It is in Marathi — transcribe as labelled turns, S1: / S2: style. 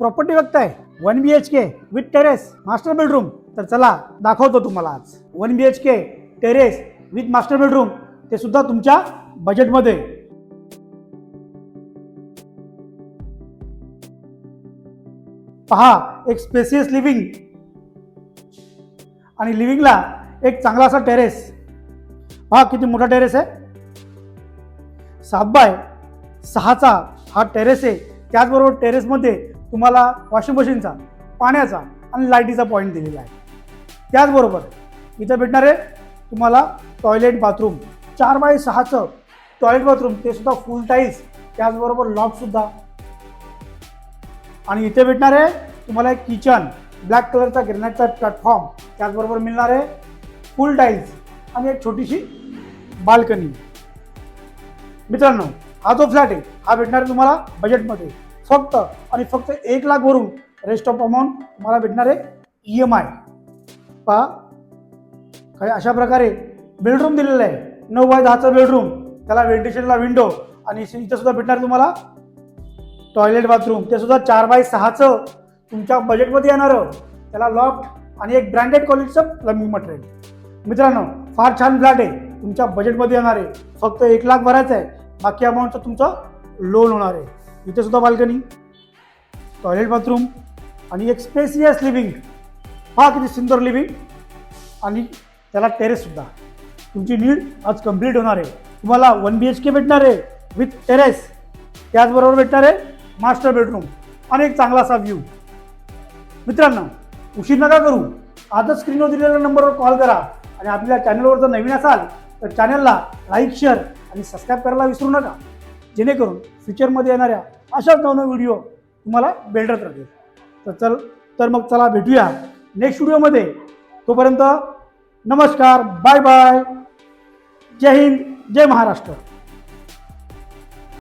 S1: प्रॉपर्टी बघताय one B H K with terrace master bedroom तर चला दाखवतो तुम्हाला आज. One B H K terrace with master bedroom ते सुद्धा तुमच्या बजेटमध्ये पहा एक स्पेसियस लिव्हिंग आणि लिव्हिंगला एक चांगला असा टेरेस पहा किती मोठा टेरेस आहे. सात बाय सहाचा हा टेरेस आहे. त्याचबरोबर टेरेसमध्ये तुम्हाला वॉशिंग मशीनचा पाण्याचा आणि लाईटीचा पॉईंट दिलेला आहे. त्याचबरोबर इथं भेटणार आहे तुम्हाला टॉयलेट बाथरूम चार बाय सहाचं टॉयलेट बाथरूम ते सुद्धा फुल टाईल्स त्याचबरोबर लॉकसुद्धा आणि इथे भेटणार आहे तुम्हाला एक किचन ब्लॅक कलरचा ग्रेनाईटचा प्लॅटफॉर्म त्याचबरोबर मिळणार आहे फुल टाईल्स आणि एक छोटीशी बाल्कनी मित्रांनो हा जो फ्लॅट आहे हा भेटणार आहे तुम्हाला बजेटमध्ये फक्त आणि फक्त एक लाखवरून रेस्ट ऑफ अमाऊंट तुम्हाला भेटणार आहे ई एम आय पहा. काही अशा प्रकारे बेडरूम दिलेलं आहे. नऊ बाय दहाचं बेडरूम त्याला व्हेंटिलेशनला विंडो आणि इथं सुद्धा भेटणार तुम्हाला. टॉयलेट बाथरूम ते सुद्धा चार बाय सहाचं तुमच्या बजेटमध्ये येणारं. त्याला लॉफ्ट आणि एक ब्रँडेड क्वालिटीचं प्लम्बिंग मटेरियल मित्रांनो फार छान फ्लॅट आहे. तुमच्या बजेटमध्ये येणार आहे. फक्त एक लाख भरायचं आहे. बाकी अमाऊंटचं तुमचं लोन होणार आहे. इथे सुद्धा बाल्कनी टॉयलेट बाथरूम आणि एक स्पेसियस लिव्हिंग हा किती सुंदर लिव्हिंग आणि त्याला टेरेससुद्धा तुमची नीड आज कंप्लीट होणार आहे. तुम्हाला वन बी एच के भेटणार आहे विथ टेरेस त्याचबरोबर भेटणार आहे मास्टर बेडरूम आणि एक चांगला असा व्ह्यू मित्रांनो उशीर नका करू. आजच स्क्रीनवर दिलेल्या नंबरवर कॉल करा. आणि आपल्या चॅनलवर जर नवीन असाल तर चॅनलला लाईक शेअर आणि सबस्क्राईब करायला विसरू नका. जेणेकरून फ्युचरमध्ये येणाऱ्या अशाच नवनवीन व्हिडिओ तुम्हाला भेटत राहतील. तर चल तर मग चला भेटूया नेक्स्ट व्हिडिओमध्ये तोपर्यंत नमस्कार बाय बाय जय हिंद जय महाराष्ट्र.